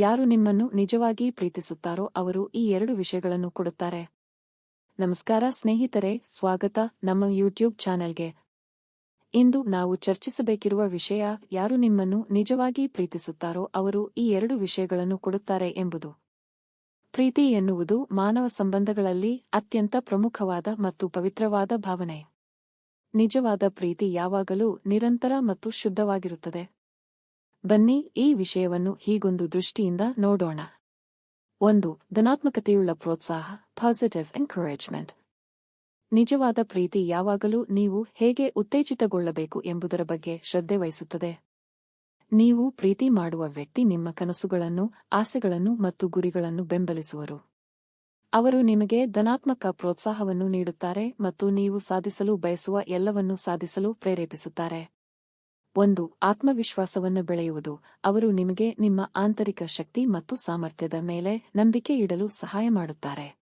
ಯಾರು ನಿಮ್ಮನ್ನು ನಿಜವಾಗಿ ಪ್ರೀತಿಸುತ್ತಾರೋ ಅವರು ಈ ಎರಡು ವಿಷಯಗಳನ್ನು ಕೊಡುತ್ತಾರೆ. ನಮಸ್ಕಾರ ಸ್ನೇಹಿತರೆ, ಸ್ವಾಗತ ನಮ್ಮ ಯೂಟ್ಯೂಬ್ ಚಾನೆಲ್ಗೆ. ಇಂದು ನಾವು ಚರ್ಚಿಸಬೇಕಿರುವ ವಿಷಯ, ಯಾರು ನಿಮ್ಮನ್ನು ನಿಜವಾಗಿ ಪ್ರೀತಿಸುತ್ತಾರೋ ಅವರು ಈ ಎರಡು ವಿಷಯಗಳನ್ನು ಕೊಡುತ್ತಾರೆ ಎಂಬುದು. ಪ್ರೀತಿ ಎನ್ನುವುದು ಮಾನವ ಸಂಬಂಧಗಳಲ್ಲಿ ಅತ್ಯಂತ ಪ್ರಮುಖವಾದ ಮತ್ತು ಪವಿತ್ರವಾದ ಭಾವನೆ. ನಿಜವಾದ ಪ್ರೀತಿ ಯಾವಾಗಲೂ ನಿರಂತರ ಮತ್ತು ಶುದ್ಧವಾಗಿರುತ್ತದೆ. ಬನ್ನಿ, ಈ ವಿಷಯವನ್ನು ಹೀಗೊಂದು ದೃಷ್ಟಿಯಿಂದ ನೋಡೋಣ. ಒಂದು, ಧನಾತ್ಮಕತೆಯುಳ್ಳ ಪ್ರೋತ್ಸಾಹ ಪಾಸಿಟಿವ್ ಎನ್ಕರೇಜ್ಮೆಂಟ್ ನಿಜವಾದ ಪ್ರೀತಿ ಯಾವಾಗಲೂ ನೀವು ಹೇಗೆ ಉತ್ತೇಜಿತಗೊಳ್ಳಬೇಕು ಎಂಬುದರ ಬಗ್ಗೆ ಶ್ರದ್ಧೆ ವಹಿಸುತ್ತದೆ. ನೀವು ಪ್ರೀತಿ ಮಾಡುವ ವ್ಯಕ್ತಿ ನಿಮ್ಮ ಕನಸುಗಳನ್ನು, ಆಸೆಗಳನ್ನು ಮತ್ತು ಗುರಿಗಳನ್ನು ಬೆಂಬಲಿಸುವರು. ಅವರು ನಿಮಗೆ ಧನಾತ್ಮಕ ಪ್ರೋತ್ಸಾಹವನ್ನು ನೀಡುತ್ತಾರೆ ಮತ್ತು ನೀವು ಸಾಧಿಸಲು ಬಯಸುವ ಎಲ್ಲವನ್ನೂ ಸಾಧಿಸಲು ಪ್ರೇರೇಪಿಸುತ್ತಾರೆ. ಒಂದು ಆತ್ಮವಿಶ್ವಾಸವನ್ನು ಬೆಳೆಯುವುದು. ಅವರು ನಿಮಗೆ ನಿಮ್ಮ ಆಂತರಿಕ ಶಕ್ತಿ ಮತ್ತು ಸಾಮರ್ಥ್ಯದ ಮೇಲೆ ನಂಬಿಕೆ ಇಡಲು ಸಹಾಯ ಮಾಡುತ್ತಾರೆ.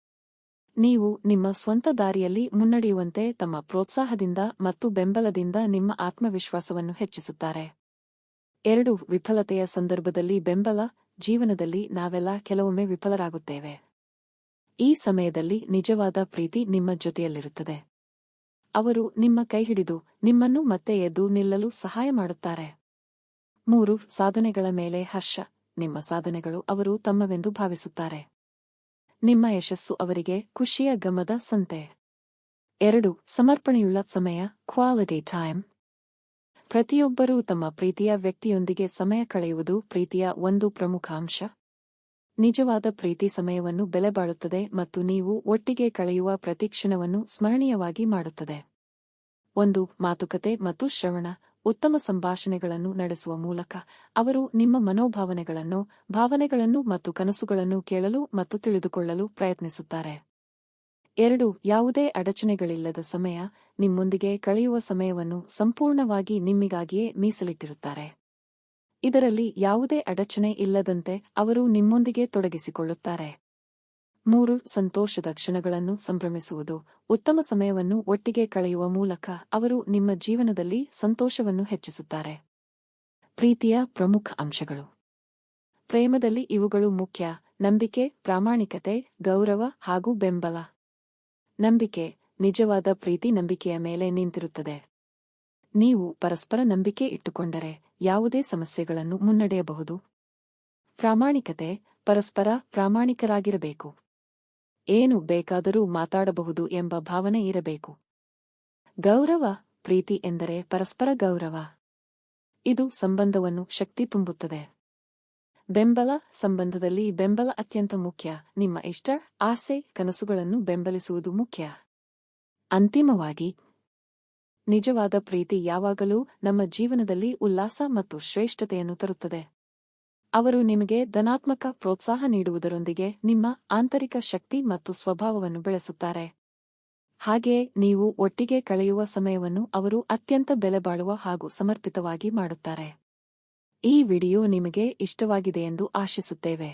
ನೀವು ನಿಮ್ಮ ಸ್ವಂತ ದಾರಿಯಲ್ಲಿ ಮುನ್ನಡೆಯುವಂತೆ ತಮ್ಮ ಪ್ರೋತ್ಸಾಹದಿಂದ ಮತ್ತು ಬೆಂಬಲದಿಂದ ನಿಮ್ಮ ಆತ್ಮವಿಶ್ವಾಸವನ್ನು ಹೆಚ್ಚಿಸುತ್ತಾರೆ. ಎರಡು, ವಿಫಲತೆಯ ಸಂದರ್ಭದಲ್ಲಿ ಬೆಂಬಲ. ಜೀವನದಲ್ಲಿ ನಾವೆಲ್ಲ ಕೆಲವೊಮ್ಮೆ ವಿಫಲರಾಗುತ್ತೇವೆ. ಈ ಸಮಯದಲ್ಲಿ ನಿಜವಾದ ಪ್ರೀತಿ ನಿಮ್ಮ ಜೊತೆಯಲ್ಲಿರುತ್ತದೆ. ಅವರು ನಿಮ್ಮ ಕೈಹಿಡಿದು ನಿಮ್ಮನ್ನು ಮತ್ತೆ ಎದ್ದು ನಿಲ್ಲಲು ಸಹಾಯ ಮಾಡುತ್ತಾರೆ. ಮೂರು, ಸಾಧನೆಗಳ ಮೇಲೆ ಹರ್ಷ. ನಿಮ್ಮ ಸಾಧನೆಗಳು ಅವರು ತಮ್ಮವೆಂದು ಭಾವಿಸುತ್ತಾರೆ. ನಿಮ್ಮ ಯಶಸ್ಸು ಅವರಿಗೆ ಖುಷಿಯ ಗಮದ ಸಂತೆ. ಎರಡು, ಸಮರ್ಪಣೆಯುಳ್ಳ ಸಮಯ ಕ್ವಾಲಿಟಿ ಟೈಮ್ ಪ್ರತಿಯೊಬ್ಬರೂ ತಮ್ಮ ಪ್ರೀತಿಯ ವ್ಯಕ್ತಿಯೊಂದಿಗೆ ಸಮಯ ಕಳೆಯುವುದು ಪ್ರೀತಿಯ ಒಂದು ಪ್ರಮುಖ ಅಂಶ. ನಿಜವಾದ ಪ್ರೀತಿ ಸಮಯವನ್ನು ಬೆಲೆಬಾಳುತ್ತದೆ ಮತ್ತು ನೀವು ಒಟ್ಟಿಗೆ ಕಳೆಯುವ ಪ್ರತಿಕ್ಷಣವನ್ನು ಸ್ಮರಣೀಯವಾಗಿ ಮಾಡುತ್ತದೆ. ಒಂದು, ಮಾತುಕತೆ ಮತ್ತು ಶ್ರವಣ, ಉತ್ತಮ ಸಂಭಾಷಣೆಗಳನ್ನು ನಡೆಸುವ ಮೂಲಕ ಅವರು ನಿಮ್ಮ ಮನೋಭಾವನೆಗಳನ್ನು, ಭಾವನೆಗಳನ್ನು ಮತ್ತು ಕನಸುಗಳನ್ನು ಕೇಳಲು ಮತ್ತು ತಿಳಿದುಕೊಳ್ಳಲು ಪ್ರಯತ್ನಿಸುತ್ತಾರೆ. ಎರಡು, ಯಾವುದೇ ಅಡಚಣೆಗಳಿಲ್ಲದ ಸಮಯ ನಿಮ್ಮೊಂದಿಗೆ ಕಳೆಯುವ ಸಮಯವನ್ನು ಸಂಪೂರ್ಣವಾಗಿ ನಿಮ್ಮಿಗಾಗಿಯೇ ಮೀಸಲಿಟ್ಟಿರುತ್ತಾರೆ. ಇದರಲ್ಲಿ ಯಾವುದೇ ಅಡಚಣೆ ಇಲ್ಲದಂತೆ ಅವರು ನಿಮ್ಮೊಂದಿಗೆ ತೊಡಗಿಸಿಕೊಳ್ಳುತ್ತಾರೆ. ಮೂರು, ಸಂತೋಷದ ಕ್ಷಣಗಳನ್ನು ಸಂಭ್ರಮಿಸುವುದು. ಉತ್ತಮ ಸಮಯವನ್ನು ಒಟ್ಟಿಗೆ ಕಳೆಯುವ ಮೂಲಕ ಅವರು ನಿಮ್ಮ ಜೀವನದಲ್ಲಿ ಸಂತೋಷವನ್ನು ಹೆಚ್ಚಿಸುತ್ತಾರೆ. ಪ್ರೀತಿಯ ಪ್ರಮುಖ ಅಂಶಗಳು. ಪ್ರೇಮದಲ್ಲಿ ಇವುಗಳು ಮುಖ್ಯ. ನಂಬಿಕೆ, ಪ್ರಾಮಾಣಿಕತೆ, ಗೌರವ ಹಾಗೂ ಬೆಂಬಲ. ನಂಬಿಕೆ, ನಿಜವಾದ ಪ್ರೀತಿ ನಂಬಿಕೆಯ ಮೇಲೆ ನಿಂತಿರುತ್ತದೆ. ನೀವು ಪರಸ್ಪರ ನಂಬಿಕೆ ಇಟ್ಟುಕೊಂಡರೆ ಯಾವುದೇ ಸಮಸ್ಯೆಗಳನ್ನು ಮುನ್ನಡೆಯಬಹುದು. ಪ್ರಾಮಾಣಿಕತೆ ಪರಸ್ಪರ ಪ್ರಾಮಾಣಿಕರಾಗಿರಬೇಕು. ಏನು ಬೇಕಾದರೂ ಮಾತಾಡಬಹುದು ಎಂಬ ಭಾವನೆ ಇರಬೇಕು. ಗೌರವ, ಪ್ರೀತಿ ಎಂದರೆ ಪರಸ್ಪರ ಗೌರವ. ಇದು ಸಂಬಂಧವನ್ನು ಶಕ್ತಿ ತುಂಬುತ್ತದೆ. ಬೆಂಬಲ ಸಂಬಂಧದಲ್ಲಿ ಬೆಂಬಲ ಅತ್ಯಂತ ಮುಖ್ಯ. ನಿಮ್ಮ ಇಷ್ಟ, ಆಸೆ, ಕನಸುಗಳನ್ನು ಬೆಂಬಲಿಸುವುದು ಮುಖ್ಯ. ಅಂತಿಮವಾಗಿ ನಿಜವಾದ ಪ್ರೀತಿ ಯಾವಾಗಲೂ ನಮ್ಮ ಜೀವನದಲ್ಲಿ ಉಲ್ಲಾಸ ಮತ್ತು ಶ್ರೇಷ್ಠತೆಯನ್ನು ತರುತ್ತದೆ. ಅವರು ನಿಮಗೆ ಧನಾತ್ಮಕ ಪ್ರೋತ್ಸಾಹ ನೀಡುವುದರೊಂದಿಗೆ ನಿಮ್ಮ ಆಂತರಿಕ ಶಕ್ತಿ ಮತ್ತು ಸ್ವಭಾವವನ್ನು ಬೆಳೆಸುತ್ತಾರೆ. ಹಾಗೆಯೇ ನೀವು ಒಟ್ಟಿಗೆ ಕಳೆಯುವ ಸಮಯವನ್ನು ಅವರು ಅತ್ಯಂತ ಬೆಲೆಬಾಳುವ ಹಾಗೂ ಸಮರ್ಪಿತವಾಗಿ ಮಾಡುತ್ತಾರೆ. ಈ ವಿಡಿಯೋ ನಿಮಗೆ ಇಷ್ಟವಾಗಿದೆ ಎಂದು ಆಶಿಸುತ್ತೇವೆ.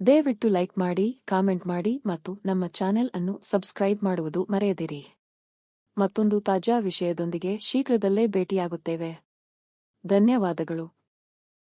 ದಯವಿಟ್ಟು ಲೈಕ್ ಮಾಡಿ, ಕಾಮೆಂಟ್ ಮಾಡಿ ಮತ್ತು ನಮ್ಮ ಚಾನೆಲ್ ಅನ್ನು ಸಬ್ಸ್ಕ್ರೈಬ್ ಮಾಡುವುದು ಮರೆಯದಿರಿ. ಮತ್ತೊಂದು ತಾಜಾ ವಿಷಯದೊಂದಿಗೆ ಶೀಘ್ರದಲ್ಲೇ ಭೇಟಿಯಾಗುತ್ತೇವೆ. ಧನ್ಯವಾದಗಳು.